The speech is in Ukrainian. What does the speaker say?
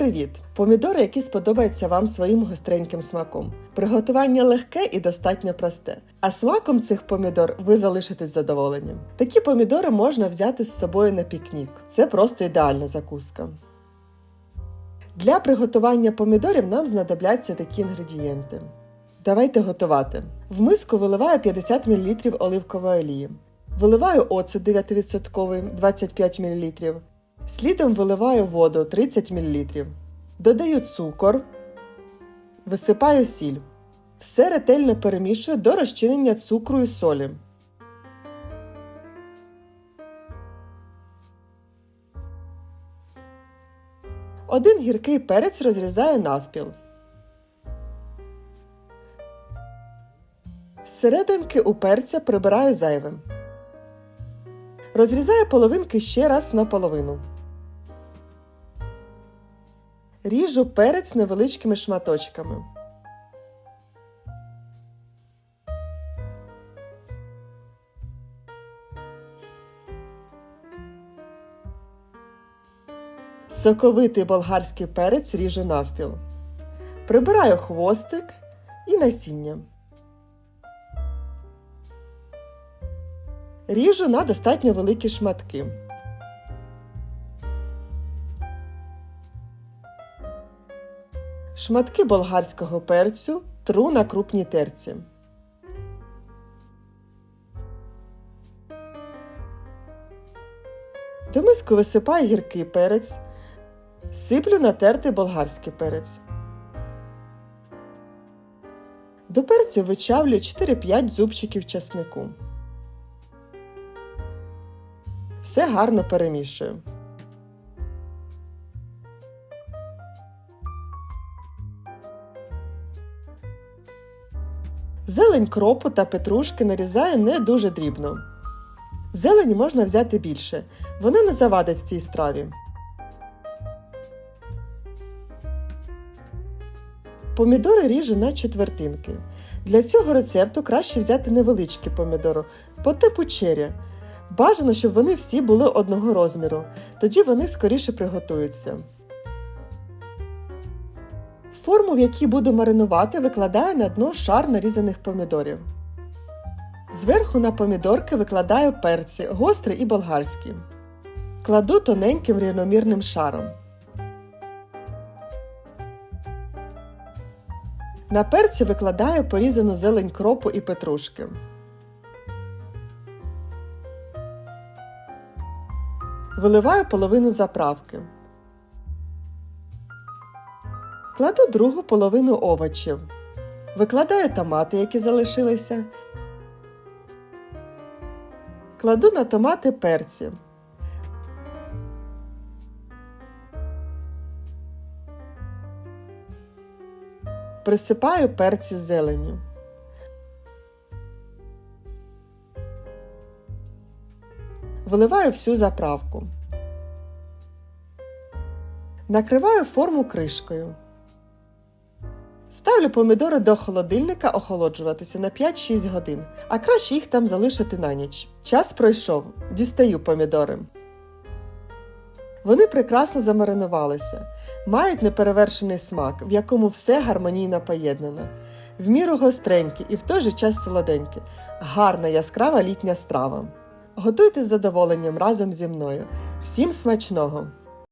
привіт! Помідори, які сподобаються вам своїм гостреньким смаком. Приготування легке і достатньо просте. А смаком цих помідор ви залишитесь задоволенням. Такі помідори можна взяти з собою на пікнік. Це просто ідеальна закуска. Для приготування помідорів нам знадобляться такі інгредієнти. Давайте готувати. В миску виливаю 50 мл оливкової олії. Виливаю оцет 9% 25 мл. Слідом виливаю воду 30 мл. Додаю цукор. Висипаю сіль. Все ретельно перемішую до розчинення цукру і солі. Один гіркий перець розрізаю навпіл. Серединки у перця прибираю зайвим. Розрізаю половинки ще раз на половину. Ріжу перець невеличкими шматочками. Соковитий болгарський перець ріжу навпіл. Прибираю хвостик і насіння. Ріжу на достатньо великі шматки. Шматки болгарського перцю тру на крупній терці. До миску висипаю гіркий перець, сиплю натертий болгарський перець. До перцю вичавлю 4-5 зубчиків часнику. Все гарно перемішую. Зелень кропу та петрушки нарізаю не дуже дрібно. Зелені можна взяти більше, вона не завадить цій страві. Помідори ріжу на четвертинки. Для цього рецепту краще взяти невеличкі помідори по типу черрі. Бажано, щоб вони всі були одного розміру, тоді вони скоріше приготуються. Форму, в якій буду маринувати, викладаю на дно шар нарізаних помідорів. Зверху на помідорки викладаю перці, гострі і болгарські. Кладу тоненьким рівномірним шаром. На перці викладаю порізану зелень кропу і петрушки. Виливаю половину заправки. Кладу другу половину овочів. Викладаю томати, які залишилися. Кладу на томати перці. Присипаю перці зеленню. Виливаю всю заправку. Накриваю форму кришкою. Ставлю помідори до холодильника охолоджуватися на 5-6 годин, а краще їх там залишити на ніч. Час пройшов. Дістаю помідори. Вони прекрасно замаринувалися, мають неперевершений смак, в якому все гармонійно поєднано. В міру гостренькі і в той же час солоденькі. Гарна яскрава літня страва. Готуйте з задоволенням разом зі мною. Всім смачного!